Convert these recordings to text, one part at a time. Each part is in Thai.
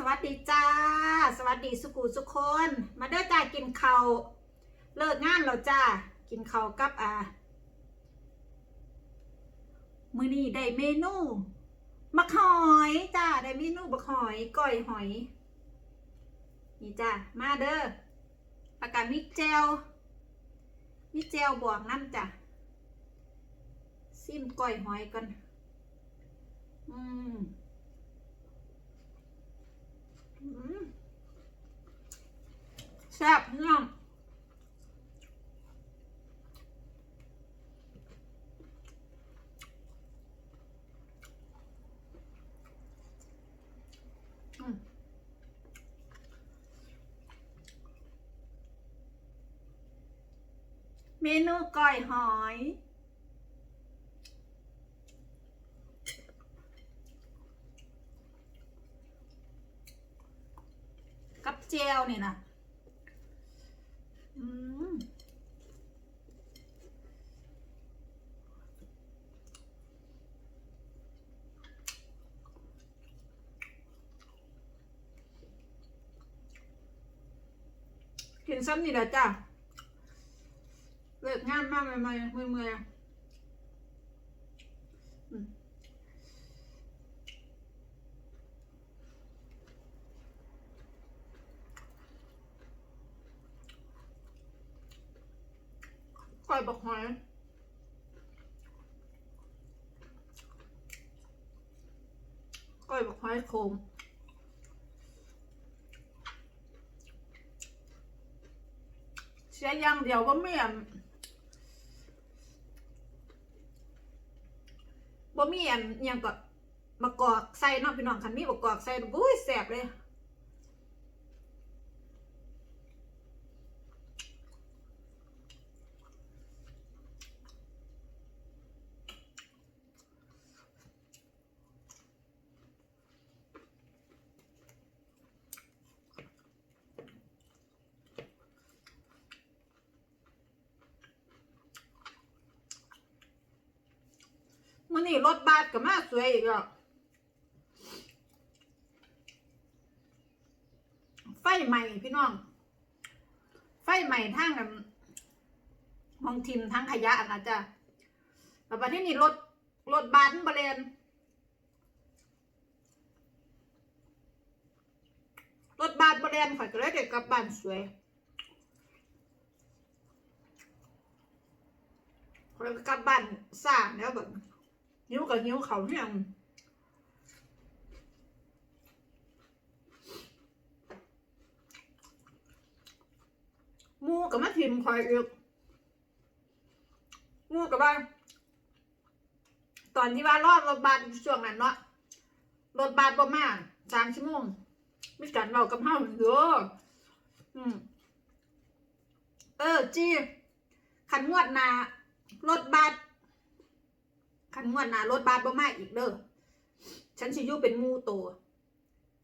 สวัสดีจ้า สวัสดีสุกูสุคน มาเด้อจ้ากินเขาเลิกงานแล้วจ้า กินเขากับอ่ามือนี้ได้เมนูบักหอยจ้าได้เมนูบักหอยก้อยหอย นี่จ้ามาเด้อปากกามิเจลมิเจลบวกน้ำจ้าซิมก้อยหอยกันอืม แซ่บน้องอืมเมนูก้อยหอย เจลเนี่ยนะกินซ้ำนี่แหละจ้ะเลิกงานมากเลยมาเมื่อยเมื่อยๆอืมก้อย บักหอยก้อยบักหอยโคมเสียอย่างเดียวว่าไม่อันบ่มีอันอิหยังก็มะกอกใส่เนาะพี่น้องคันมีมะกอกใส่บุ้ยแสบเลย มื่อนี้รถบัสก็มาสวยอีกแล้วไฟใหม่พี่น้อง ไฟใหม่ทางกันมองทิมทั้งขยะนะจ๊ะแล้ววันที่นี่รถรถบัสบริเวณรถบัสบริเวณข่อยก็เลยเด็กกลับบ้านสวยข่ก็กลับบ้านสร้างแล้วแบบ หิวกับหิวเขาเนี่ยงหมูกับมาทิมคอยอีกมูกับว่า ตอนที่ว่ารอดรถบัสช่วงนั้นเนาะรถบัสประมาณสามชั่วโมงมีการเรากับเฮาเยอะอืมเออจีขันงวดนารถบัส คันงวดหน้ารถบัสบ่มาอีกเด้อฉันสิอยู่เป็นมูโต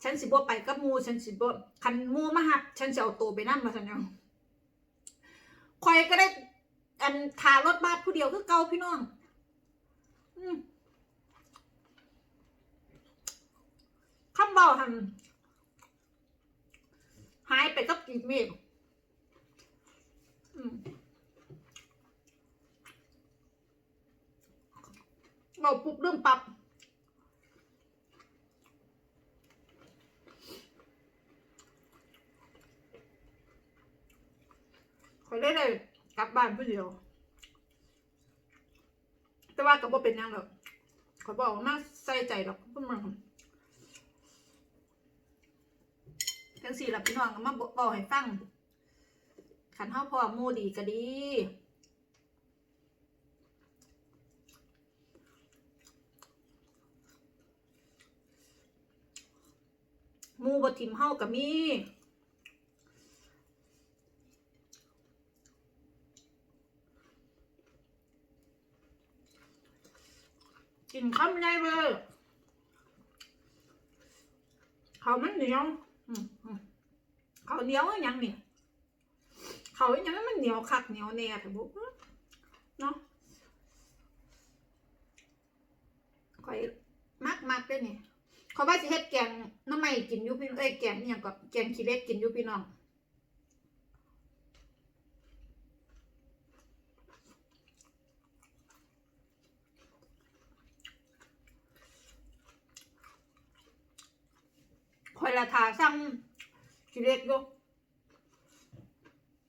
ฉันสิบ่ไปกับมูฉันสิบ่คันมูมาหับ ฉันสิเอาโตไปนำมาซั่นยังข่อยก็ได้ อันทารถบัสผู้เดียวคือเก่าพี่น้องอืมคำเว้าหั่นหายไปกับกีบเมฆอืม เราปุ๊บเริ่มปรับข อยได้เลยกลับบ้านผู้เดียว แต่ว่าก็บ่เป็นยังหรอกขอยบอกว่ามาใส่ใจหรอกพวกมันทั้งสี่หลับพี่น้องก็มาบอกให้ฟังขันเฮาพอหมูดีก็ดีหมูบทิมเฮากับมี กินคำใหญ่เลยเขาวมันเหนียวอืมอืมเขาวเหนียวอยังเนี่ยเขาวยังมันเหนียวคักเหนียวแน่แต่บุเนาะคอยมักมักด้วยนี่เขาว่าสิเฮ็ดแกงน้ำใหม่กินยู่พี่เอ้ยแกงอหย่างก็แกงขี้เล็กกินยู่พี่น้อง ถาสั่ง กิเล็กอยู่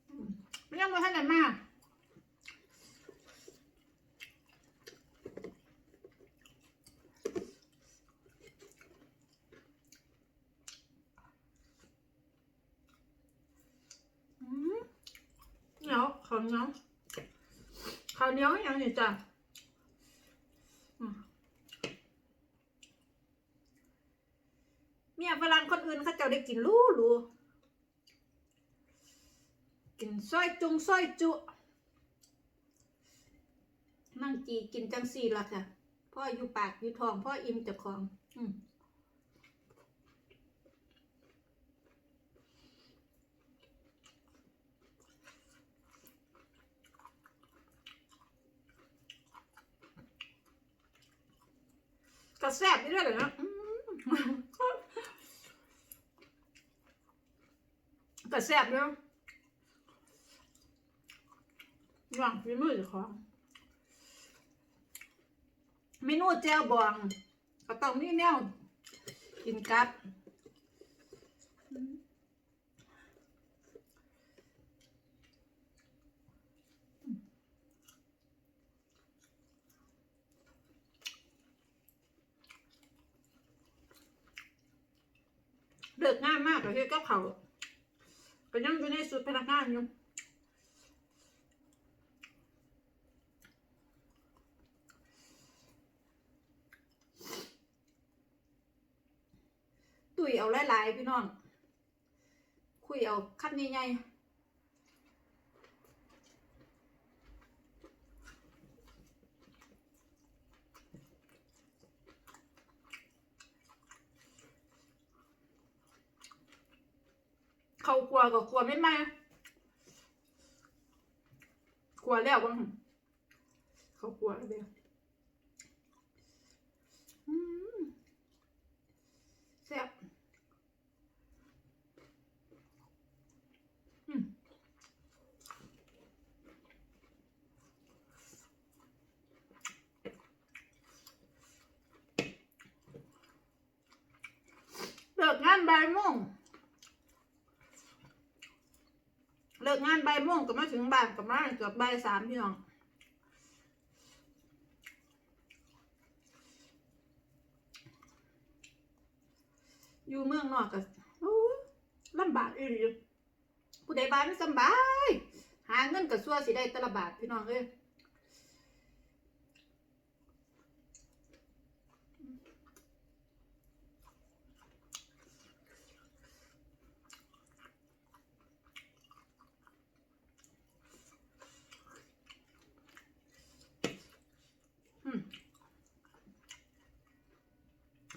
อืมมันยังไม่ทันได้มาอืมเหนียวข้าวเหนียวข้าวเหนียวยังนี่จ้ะอืม เมียฝรั่งคนอื่นเขาเจ้าได้กินรู้รู้กินซอยจุงซอยจุ นั่งจีกินจังสี่ละค่ะ พ่ออยู่ปากอยู่ท้อง พ่ออิ่มจากของ อืมก็แซ่บนี่ด้วยเหรอนะอืมก็ แซ่บเนาะหวังฝีมือของเมนูแจ่วบองก็ต้องมีแนวกินกับเลิกง่ายมากแต่เฮ็ดกับเขา วก็ยังอยู่ในสุดพนักงานอยู่ตุยเอาหลายๆพี่น้อง คุยเอาคัดใหญ่ๆ เขากลัวก็กลัวไม่ไหมกลัวแล้วบ้างเขากลัวแล้วแซ่บเลิกงานบ่ายโมง เลิกงานใบ่ายโมงก็มาถึงบ้านกับมาเกือบบ่ายสามพี่น้องอยู่เมืองนอกก็โอ้ยลำบากอีหลีผู้ใดบ้านไม่สบาย หาเงินกับซัวสิได้ตละบาทพี่น้องเอ้ย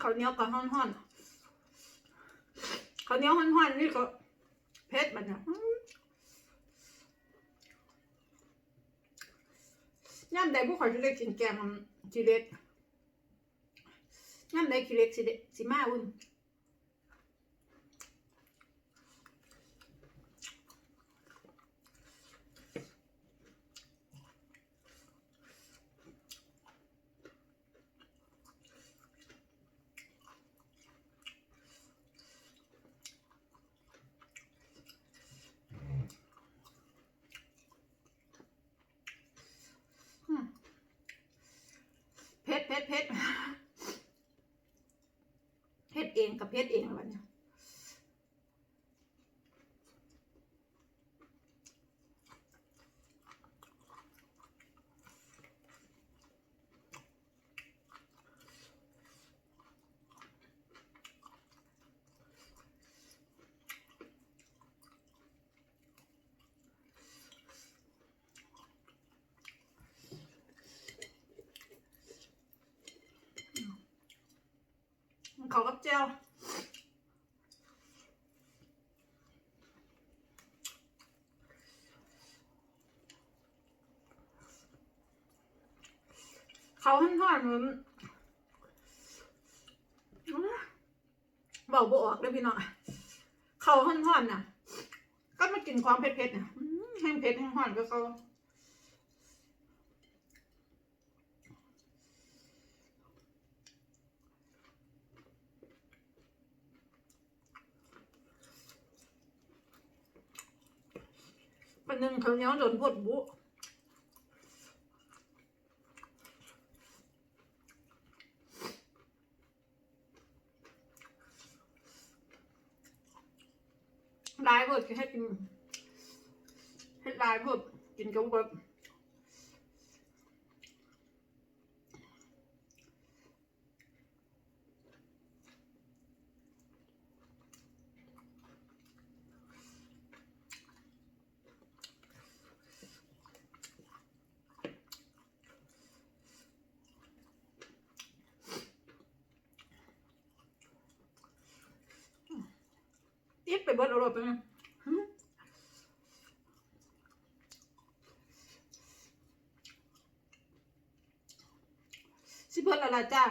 ข้าวเหนียวกับห้อนๆข้าวเหนียวห้อนห่อนนี่ก็เผ็ดมันนะย่ำใดพวกข่อยสิเล็กกินแกงจีเล็กย่ำใดขี้เล็กสิเดสิมาอุ่น เพชรเพชรเองกับเพชรเองอะไรเนี่ย เขากับเจลเขาหันหอนเหมือนบอกบออกเลยพี่น้องเขาหันหอนน่ะ ก็มากินความเผ็ดๆน่ะแห้งเผ็ดแห้งหอนก็เขา หนึ่งเขาวเหนี้ยวโดนพดบุลายพดให้กินให้ลายพดกินกับแบบ อิด ไปเบิดเอารถไปนะหึสิเบิดละละจ้า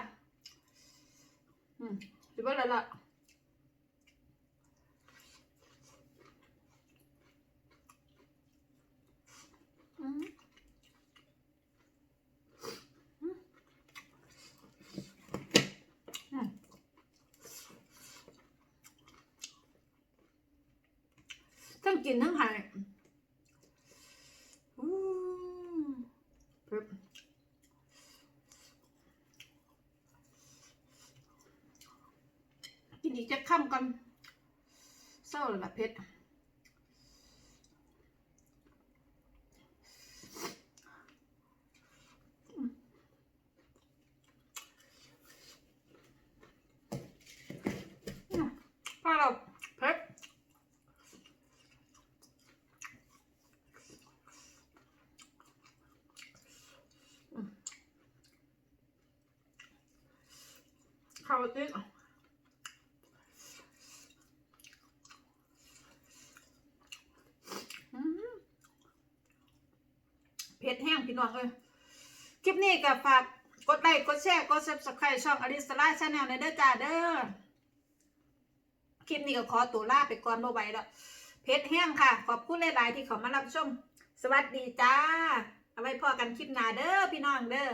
อืมสิเบิดละละอืมอืมอืม ทั้ง กินทั้งหายอู้เผ็ดกินอีกจะค่ำกันเศร้าเลยละเผ็ดอืมพอเราเผ็ด ข้าว ติ๊กเผ็ดแห้งพี่น้องเอ้ยคลิปนี้ก็ฝากกดไลค์กดแชร์กด subscribe ช่องอลิสลาชาแนลในเด้อจ้าเด้อคลิปนี้ก็ขอตัวลาไปก่อนบ่ไหวแล้วเผ็ดแห้งค่ะ ขอบคุณหลาย ๆ ที่เขามารับชม สวัสดีจ้า เอาไว้พอกันคลิปหน้าเด้อพี่น้องเด้อ